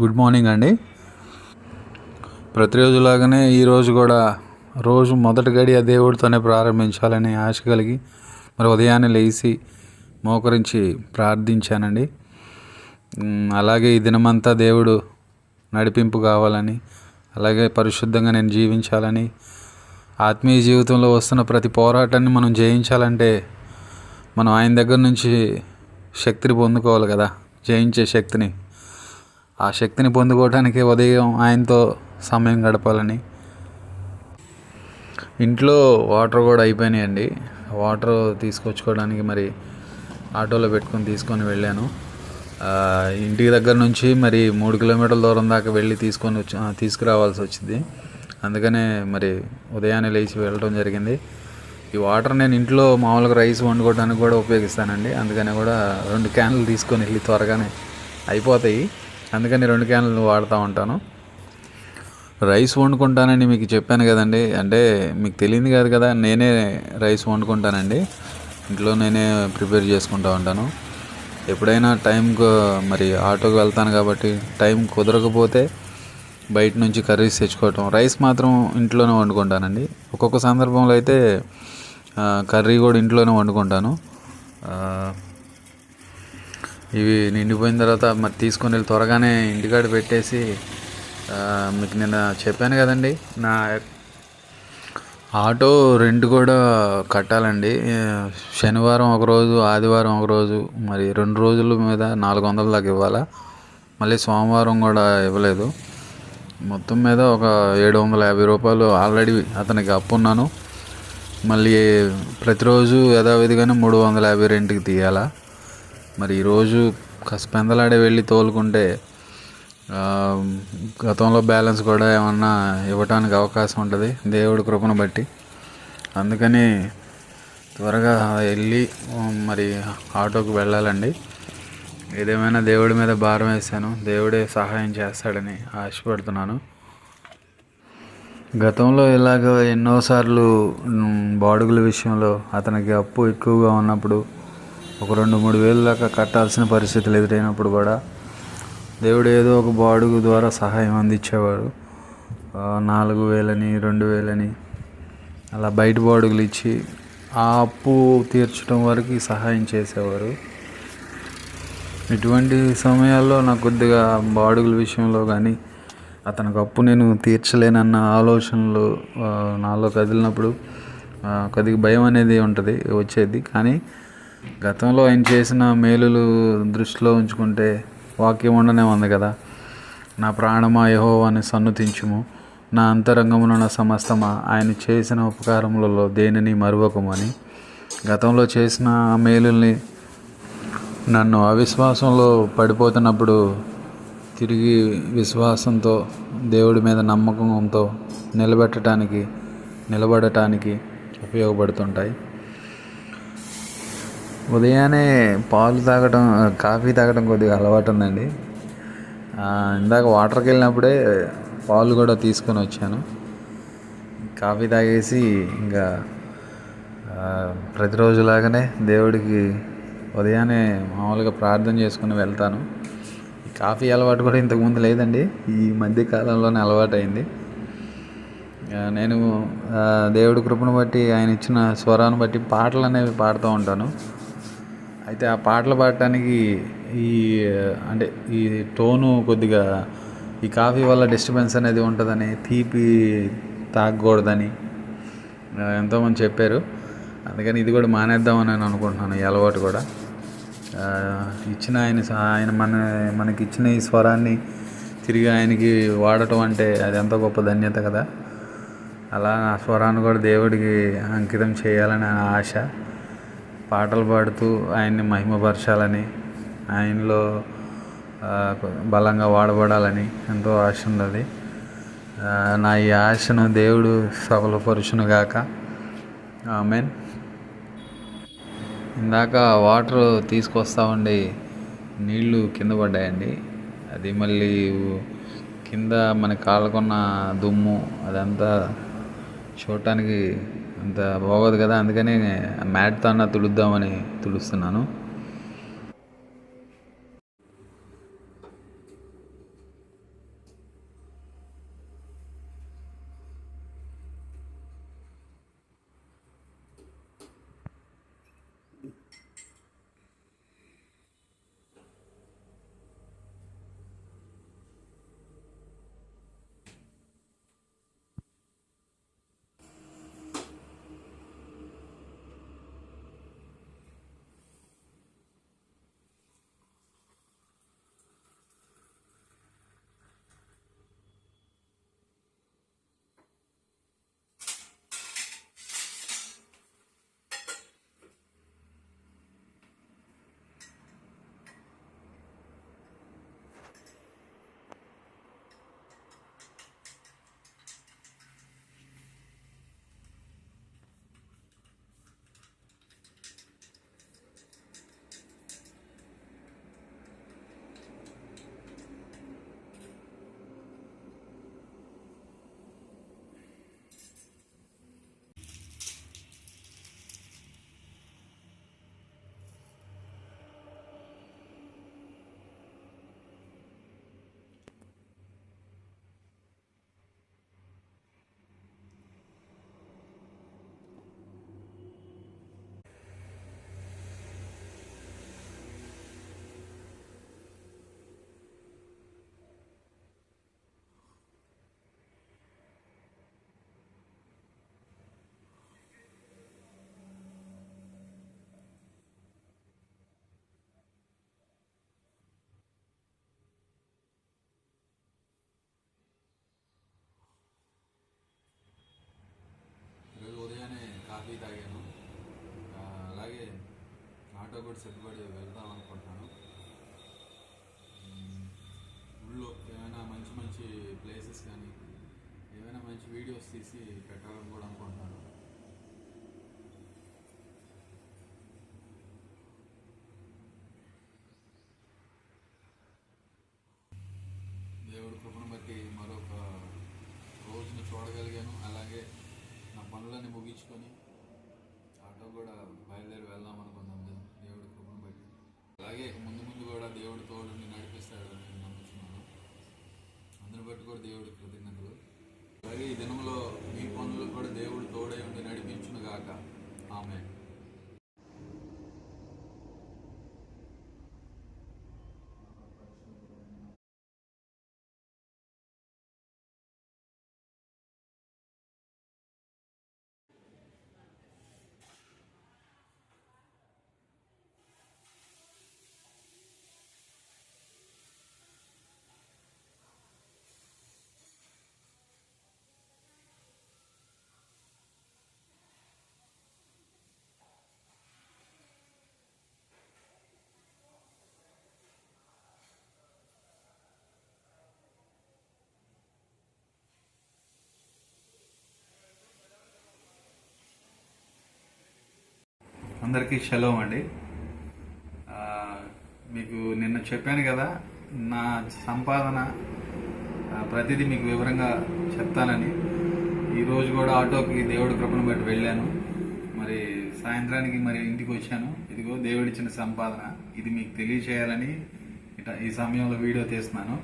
Good morning అండి. ప్రతిరోజులాగానే ఈరోజు కూడా రోజు మొదటి గడియ దేవుడితోనే ప్రారంభించాలని ఆశ కలిగి మరి ఉదయాన్నే లేచి మోకరించి ప్రార్థించానండి. అలాగే ఈ దినమంతా దేవుడు నడిపింపు కావాలని అలాగే పరిశుద్ధంగా నేను జీవించాలని ఆత్మీయ జీవితంలో వస్తున్న ప్రతి పోరాటాన్ని మనం జయించాలంటే మనం ఆయన దగ్గర నుంచి శక్తిని పొందుకోవాలి కదా జయించే శక్తిని. ఆ శక్తిని పొందుకోవడానికి ఉదయం ఆయనతో సమయం గడపాలని. ఇంట్లో వాటర్ కూడా అయిపోయినాయండి. వాటర్ తీసుకొచ్చుకోవడానికి మరి ఆటోలో పెట్టుకొని తీసుకొని వెళ్ళాను. ఇంటికి దగ్గర నుంచి మరి మూడు కిలోమీటర్ల దూరం దాకా వెళ్ళి తీసుకొని వచ్చి తీసుకురావాల్సి వచ్చింది. అందుకనే మరి ఉదయాన్నే లేచి వెళ్ళడం జరిగింది. ఈ వాటర్ నేను ఇంట్లో మామూలుగా రైస్ వండుకోవడానికి కూడా ఉపయోగిస్తానండి. అందుకనే కూడా రెండు క్యాన్లు తీసుకొని వెళ్ళి త్వరగానే అయిపోతాయి. అందుకని రెండు క్యాన్లు వాడుతూ ఉంటాను. రైస్ వండుకుంటానని మీకు చెప్పాను కదండి. అంటే మీకు తెలియదు కాదు కదా నేనే రైస్ వండుకుంటానండి. ఇంట్లో నేనే ప్రిపేర్ చేసుకుంటూ ఉంటాను. ఎప్పుడైనా టైంకు మరి ఆటోకి వెళ్తాను కాబట్టి టైం కుదరకపోతే బయట నుంచి కర్రీస్ తెచ్చుకోవటం. రైస్ మాత్రం ఇంట్లోనే వండుకుంటానండి. ఒక్కొక్క సందర్భంలో అయితే కర్రీ కూడా ఇంట్లోనే వండుకుంటాను. ఇవి నిండిపోయిన తర్వాత మరి తీసుకొని వెళ్ళి త్వరగానే ఇంటికాడ పెట్టేసి మీకు నిన్న చెప్పాను కదండి నా ఆటో రెంట్ కూడా కట్టాలండి. శనివారం ఒక రోజు ఆదివారం ఒక రోజు మరి రెండు రోజుల మీద నాలుగు వందల దాకా ఇవ్వాలా? మళ్ళీ సోమవారం కూడా ఇవ్వలేదు. మొత్తం మీద ఒక ఏడు వందల యాభై రూపాయలు ఆల్రెడీ అతనికి అప్పున్నాను. మళ్ళీ ప్రతిరోజు యథావిధిగానే మూడు వందల యాభై రెంట్కి తీయాలా? మరి ఈరోజు కాస్త పెందలాడే వెళ్ళి తోలుకుంటే గతంలో బ్యాలెన్స్ కూడా ఏమన్నా ఇవ్వటానికి అవకాశం ఉంటుంది దేవుడి కృపను బట్టి. అందుకని త్వరగా వెళ్ళి మరి ఆటోకి వెళ్ళాలండి. ఏదేమైనా దేవుడి మీద భారం వేశాను దేవుడే సహాయం చేస్తాడని ఆశపడుతున్నాను. గతంలో ఇలాగ ఎన్నోసార్లు బాడుగుల విషయంలో అతనికి అప్పు ఎక్కువగా ఉన్నప్పుడు ఒక రెండు మూడు వేలు దాకా కట్టాల్సిన పరిస్థితులు ఎదురైనప్పుడు కూడా దేవుడు ఏదో ఒక బాడుగు ద్వారా సహాయం అందించేవాడు. నాలుగు వేలని రెండు వేలని అలా బయట బాడుగులు ఇచ్చి ఆ అప్పు తీర్చడం వరకు సహాయం చేసేవారు. ఇటువంటి సమయాల్లో నాకు కొద్దిగా బాడుగుల విషయంలో కానీ అతనికి అప్పు నేను తీర్చలేనన్న ఆలోచనలు నాలో కదిలినప్పుడు కొద్దిగా భయం అనేది ఉంటుంది వచ్చేది. కానీ గతంలో ఆయన చేసిన మేలులు దృష్టిలో ఉంచుకుంటే వాక్యం ఉండనే ఉంది కదా. నా ప్రాణమా యహోవాని సన్నుతించుము. నా అంతరంగమున సమస్తమా ఆయన చేసిన ఉపకారములలో దేనిని మరువకమని గతంలో చేసిన ఆ మేలుల్ని నన్ను అవిశ్వాసంలో పడిపోతున్నప్పుడు తిరిగి విశ్వాసంతో దేవుడి మీద నమ్మకంతో నిలబెట్టడానికి నిలబడటానికి ఉపయోగపడుతుంటాయి. ఉదయాన్నే పాలు తాగటం కాఫీ తాగడం కొద్దిగా అలవాటు ఉందండి. ఇందాక వాటర్కి వెళ్ళినప్పుడే పాలు కూడా తీసుకొని వచ్చాను. కాఫీ తాగేసి ఇంకా ప్రతిరోజులాగానే దేవుడికి ఉదయాన్నే మామూలుగా ప్రార్థన చేసుకుని వెళ్తాను. కాఫీ అలవాటు కూడా ఇంతకుముందు లేదండి. ఈ మధ్య కాలంలోనే నేను దేవుడి కృపను బట్టి ఆయన ఇచ్చిన స్వరాన్ని బట్టి పాటలు అనేవి పాడుతూ ఉంటాను. అయితే ఆ పాటలు పాడటానికి ఈ అంటే ఈ టోను కొద్దిగా ఈ కాఫీ వల్ల డిస్టర్బెన్స్ అనేది ఉంటుందని తీపి తాగకూడదని ఎంతోమంది చెప్పారు. అందుకని ఇది కూడా మానేద్దామని నేను అనుకుంటున్నాను ఈ అలవాటు కూడా. ఇచ్చిన ఆయన ఆయన మన మనకి ఇచ్చిన ఈ స్వరాన్ని తిరిగి ఆయనకి వాడటం అంటే అది ఎంతో గొప్ప ధన్యత కదా. అలా నా స్వరాన్ని కూడా దేవుడికి అంకితం చేయాలని నా ఆశ. పాటలు పాడుతూ ఆయన్ని మహిమపరచాలని ఆయనలో బలంగా వాడబడాలని ఎంతో ఆశ ఉన్నది. నా ఈ ఆశను దేవుడు సఫలపరుచును గాక. ఆమెన్. ఇందాక వాటర్ తీసుకొస్తా ఉండి నీళ్ళు కింద పడ్డాయండి. అది మళ్ళీ కింద మన కాళ్ళకున్న దుమ్ము అదంతా చూడటానికి అంత బాగోదు కదా అందుకని మ్యాట్తో అన్న తుడుద్దామని తుడుస్తున్నాను. కూడా సిద్ధపడి వెళ్దాం అనుకుంటున్నాను. ఊళ్ళో ఏమైనా మంచి మంచి ప్లేసెస్ కానీ ఏమైనా మంచి వీడియోస్ తీసి పెట్టాలని కూడా అనుకుంటున్నాను. దేవుడి కృపను బట్టి మరొక రోజును చూడగలిగాను. అలాగే నా పనులన్నీ ముగించుకొని ఆటో కూడా బయలుదేరి వెళ్దాం అనుకున్నాం దే- దేవుడి కృపను బట్టి అలాగే ముందు ముందు కూడా దేవుడు తోడుని నడిపిస్తాడు అని నేను నమ్ముతున్నాను. అందరిని బట్టి కూడా దేవుడి కృతజ్ఞతలు. అలాగే ఈ దినంలో మీ పనులు కూడా దేవుడు తోడై ఉండి నడిపించును గాక ఆమె అందరికీ షలో అండి. మీకు నిన్న చెప్పాను కదా నా సంపాదన ప్రతిదీ మీకు వివరంగా చెప్తానని. ఈరోజు కూడా ఆటోకి దేవుడి కృపను బట్టి వెళ్ళాను. మరి సాయంత్రానికి మరి ఇంటికి వచ్చాను. ఇదిగో దేవుడిచ్చిన సంపాదన. ఇది మీకు తెలియచేయాలని ఇట ఈ సమయంలో వీడియో తీస్తున్నాను.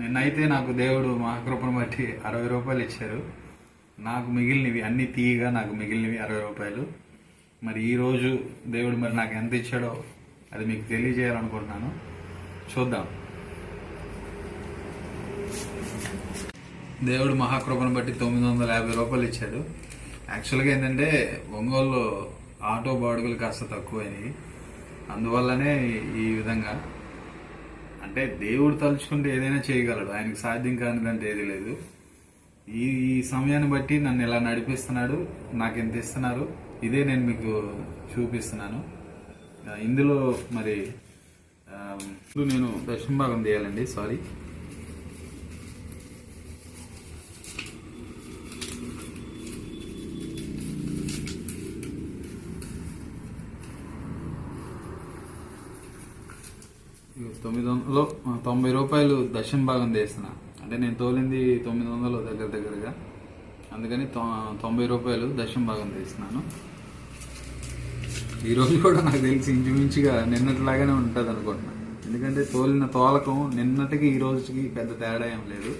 నిన్నైతే నాకు దేవుడు మహాకృపను బట్టి అరవై రూపాయలు ఇచ్చారు. నాకు మిగిలినవి అన్ని తీయగా నాకు మిగిలినవి అరవై రూపాయలు. మరి ఈరోజు దేవుడు మరి నాకు ఎంత ఇచ్చాడో అది మీకు తెలియజేయాలనుకుంటున్నాను. చూద్దాం. దేవుడు మహాకృపను బట్టి తొమ్మిది వందల యాభై రూపాయలు ఇచ్చాడు. యాక్చువల్గా ఏంటంటే ఒంగోలు ఆటో బాడుగులు కాస్త తక్కువైనవి. అందువల్లనే ఈ విధంగా. అంటే దేవుడు తలుచుకుంటే ఏదైనా చేయగలడు. ఆయనకు సాధ్యం కానిదంటే ఏది లేదు. ఈ ఈ సమయాన్ని బట్టి నన్ను ఇలా నడిపిస్తున్నాడు. నాకు ఎంత ఇస్తున్నారు? ఇదే నేను మీకు చూపిస్తున్నాను. ఇందులో మరి ఇప్పుడు నేను దక్షిణ భాగం తీయాలండి సారీ తొమ్మిది వందలు తొంభై రూపాయలు దక్షిణ భాగం తీస్తున్నా. అంటే నేను తోలింది తొమ్మిది వందలు దగ్గర దగ్గరగా. అందుకని తొంభై రూపాయలు దక్షిణ భాగం తీస్తున్నాను. ఈ రోజు కూడా నాకు తెలిసి ఇంచుమించుగా నిన్నటిలాగానే ఉంటుంది అనుకుంటున్నాను ఎందుకంటే తోలిన తోలకం నిన్నటికి ఈ రోజుకి పెద్ద తేడా ఏం లేదు.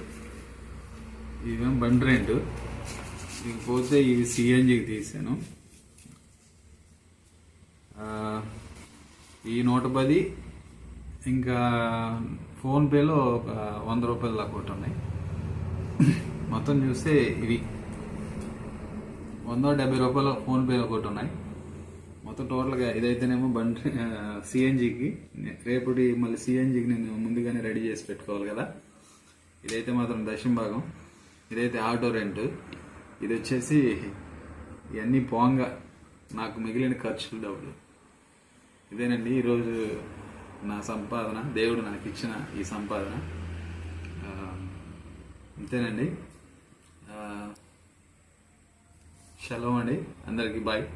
ఇవేం బండి రెండు. ఇకపోతే ఇవి సిఎన్జికి తీసాను. ఈ నూట పది ఇంకా ఫోన్పేలో ఒక వంద రూపాయలు దాకా ఒకటి ఉన్నాయి. మొత్తం చూస్తే ఇవి. వంద డెబ్బై రూపాయలు ఫోన్పేలో ఒకటి ఉన్నాయి. మొత్తం టోటల్గా ఇదైతేనేమో బండి సిఎన్జికి రేపటి మళ్ళీ సిఎన్జికి నేను ముందుగానే రెడీ చేసి పెట్టుకోవాలి కదా. ఇదైతే మాత్రం దశం భాగం. ఇదైతే ఆటో రెంట్. ఇది వచ్చేసి ఇవన్నీ పోంగా. నాకు మిగిలిన ఖర్చులు డబ్బులు. ఇదేనండి ఈరోజు నా సంపాదన. దేవుడు నాకు ఇచ్చిన ఈ సంపాదన. అంతేనండి సెలవు అండి. అందరికీ బాయ్.